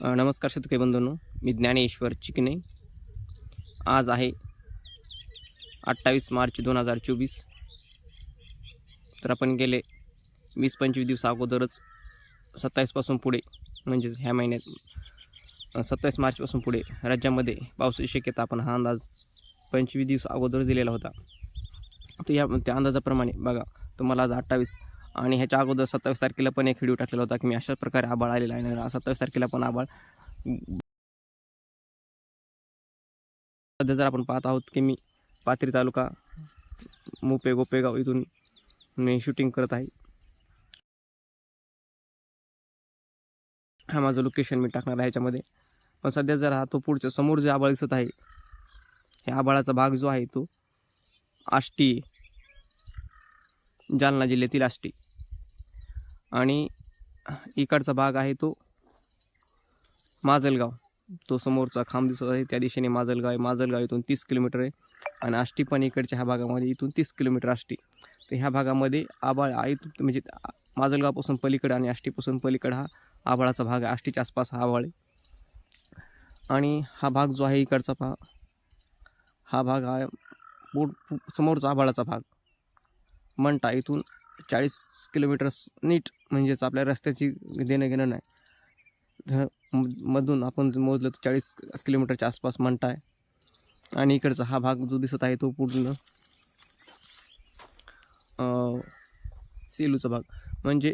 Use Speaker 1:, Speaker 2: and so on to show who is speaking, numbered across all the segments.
Speaker 1: नमस्कार शेतकरी बंधूंनो मी ज्ञानेश्वर चिकने. आज आहे अठ्ठावीस मार्च दोन हजार चोवीस. तर आपण गेले वीस पंचवीस दिवस अगोदरच सत्तावीसपासून पुढे म्हणजेच ह्या महिन्यात सत्तावीस मार्चपासून पुढे राज्यामध्ये पावसाची शक्यता आपण हा अंदाज पंचवीस दिवस अगोदरच दिलेला होता. तर या त्या अंदाजाप्रमाणे बघा तुम्हाला आज अठ्ठावीस आणि ह्याच्या अगोदर सत्तावीस तारखेला पण एक व्हिडिओ टाकलेला होता की मी अशाच प्रकारे आबाळ आलेला आहे. सत्तावीस तारखेला पण आबाळ सध्या जर आपण पाहत आहोत की मी पाथरी तालुका मोपे गोपेगाव इथून मी शूटिंग करत आहे. हा माझं लोकेशन मी टाकणार आहे ह्याच्यामध्ये. पण सध्या जर हा तो पुढच्या समोर जे आबाळ दिसत आहे ह्या आबाळाचा भाग जो आहे तो आष्टी जालना जिल्ह्यातील आष्टी. आणि इकडचा भाग आहे तो माजलगाव. तो समोरचा खांब दिसत आहे. त्या दिशेने माजलगाव आहे. माजलगाव इथून तीस किलोमीटर आहे. आणि आष्टी पण इकडच्या ह्या भागामध्ये इथून तीस किलोमीटर आष्टी. तर ह्या भागामध्ये आबाळ आहे. म्हणजे माजलगावपासून पलीकडे आणि आष्टीपासून पलीकडे हा आबाळाचा भाग आहे. आष्टीच्या आसपास हा आबाळ आहे. आणि हा भाग जो आहे इकडचा भाग हा भाग आहे. समोरचा आबाळाचा भाग. मंटा इथून चाळीस किलोमीटर नीट म्हणजेच आपल्या रस्त्याची देणं घेणं नाही ध- मधून आपण जर मोजलं तर चाळीस किलोमीटरच्या आसपास म्हणताय आहे. आणि इकडचा हा भाग जो दिसत आहे तो पूर्ण सेलूचा भाग. म्हणजे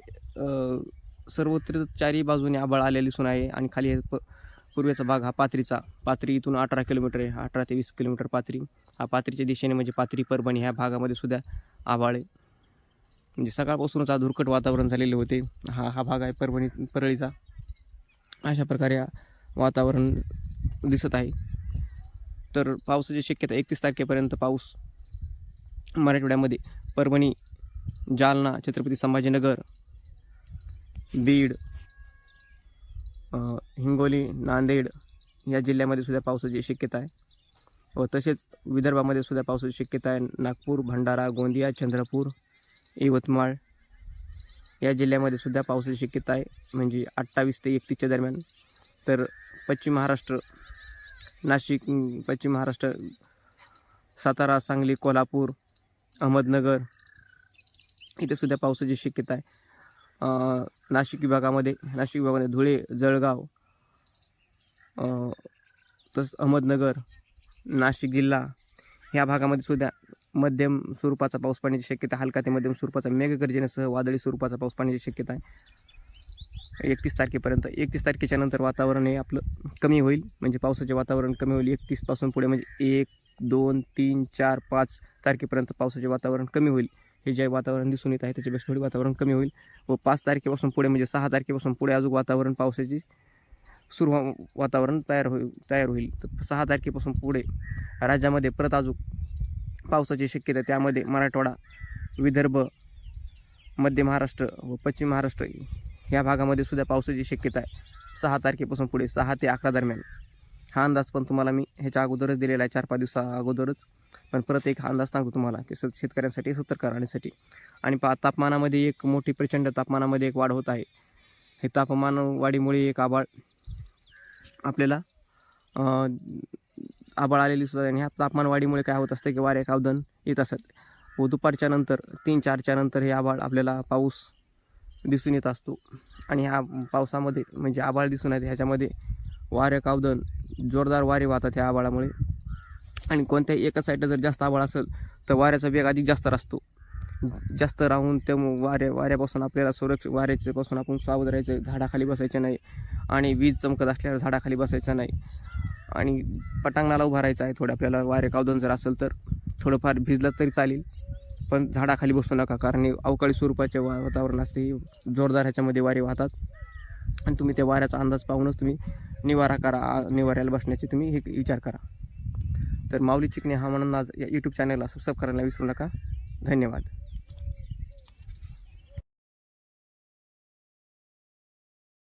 Speaker 1: सर्वत्र चारही बाजूने आबाळ आलेली दिसून आहे आणि खाली प पूर्वेचा भाग हा पाथरीचा. पाथरी इथून अठरा किलोमीटर आहे. अठरा ते वीस किलोमीटर पाथरी. हा पाथरीच्या दिशेने म्हणजे पाथरी परभणी ह्या भागामध्ये सुद्धा आबाळ आहे. म्हणजे सकाळपासूनच आज धुरकट वातावरण झालेले होते. हा हा भाग आहे परभणी परळीचा. अशा प्रकारे वातावरण दिसत आहे. तर पावसाची शक्यता एकतीस तारखेपर्यंत पाऊस मराठवाड्यामध्ये परभणी जालना छत्रपती संभाजीनगर बीड हिंगोली नांदेड या जिल्ह्यामध्ये सुद्धा पावसाची शक्यता आहे. व तसेच विदर्भामध्ये सुद्धा पावसाची शक्यता आहे. नागपूर भंडारा गोंदिया चंद्रपूर यवतमाळ या जिल्ह्यामध्ये सुद्धा पावसाची शक्यता आहे. म्हणजे अठ्ठावीस ते एकतीसच्या दरम्यान. तर पश्चिम महाराष्ट्र नाशिक पश्चिम महाराष्ट्र सातारा सांगली कोल्हापूर अहमदनगर इथे सुद्धा पावसाची शक्यता आहे. नाशिक विभागामध्ये नाशिक विभागामध्ये धुळे जळगाव तसंच अहमदनगर नाशिक जिल्हा ह्या भागामध्ये सुद्धा मध्यम स्वरूपाचा पाऊस पडण्याची शक्यता हलका ते मध्यम स्वरूपाचा मेघगर्जनेसह वादळी स्वरूपाचा पाऊस पडण्याची शक्यता आहे. एकतीस तारखेपर्यंत एकतीस तारखेच्या नंतर वातावरण हे आपलं कमी होईल. म्हणजे पावसाचे वातावरण कमी होईल. एकतीसपासून पुढे म्हणजे एक दोन तीन चार पाच तारखेपर्यंत पावसाचे वातावरण कमी होईल. हे जे वातावरण दिसून येत आहे त्याच्यापेक्षा थोडी वातावरण कमी होईल. व पाच तारखेपासून पुढे म्हणजे सहा तारखेपासून पुढे अजून वातावरण पावसाची सुरू वातावरण तयार होईल तयार होईल. तर सहा तारखेपासून पुढे राज्यामध्ये परत अजून पावसाची शक्यता आहे. त्यामध्ये मराठवाडा विदर्भ मध्य महाराष्ट्र व पश्चिम महाराष्ट्र ह्या भागामध्ये सुद्धा पावसाची शक्यता आहे. सहा तारखेपासून पुढे सहा ते अकरा दरम्यान. हा अंदाज पण तुम्हाला मी ह्याच्या अगोदरच दिलेला आहे. चार पाच दिवसा अगोदरच. पण परत एक हा अंदाज सांगतो तुम्हाला की स शेतकऱ्यांसाठी सतर्क राहण्यासाठी. आणि पा तापमानामध्ये एक मोठी प्रचंड तापमानामध्ये एक वाढ होत आहे. हे तापमानवाढीमुळे एक आबाळ आपल्याला अं, आबाळ आलेली सुद्धा आणि ह्या तापमान वाढीमुळे काय होत असतं की वारे कावदन येत असत. व दुपारच्या नंतर तीन चारच्या नंतर हे आबाळ आपल्याला पाऊस दिसून येत असतो. आणि ह्या पावसामध्ये म्हणजे आबाळ दिसून येते ह्याच्यामध्ये वारे कावदन जोरदार वारे वाहतात ह्या आबाळामुळे आणि कोणत्याही एका साईडला जर जास्त आबाळ असेल तर वाऱ्याचा वेग अधिक जास्त असतो. जास्त राहून त्या वाऱ्या वाऱ्यापासून आपल्याला सुरक्ष वाऱ्याच्यापासून आपण सावध राहायचं झाडाखाली बसायचं नाही. आणि वीज चमकत असल्यावर झाडाखाली बसायचं नाही. आणि पटांगणाला उभा राहायचं आहे थोडं आपल्याला. वारे कावदन जर असेल तर थोडंफार भिजलं तरी चालेल. पण झाडाखाली बसू नका कारण अवकाळी स्वरूपाचे वा वातावरण असते. जोरदार ह्याच्यामध्ये वारे वाहतात. आणि तुम्ही त्या वाऱ्याचा अंदाज पाहूनच तुम्ही निवारा करा. निवाऱ्याला बसण्याचे तुम्ही हे विचार करा. तर माऊली चिकणे हा म्हणून आज या यूट्यूब चॅनलला सबस्क्राईब करायला विसरू नका. धन्यवाद.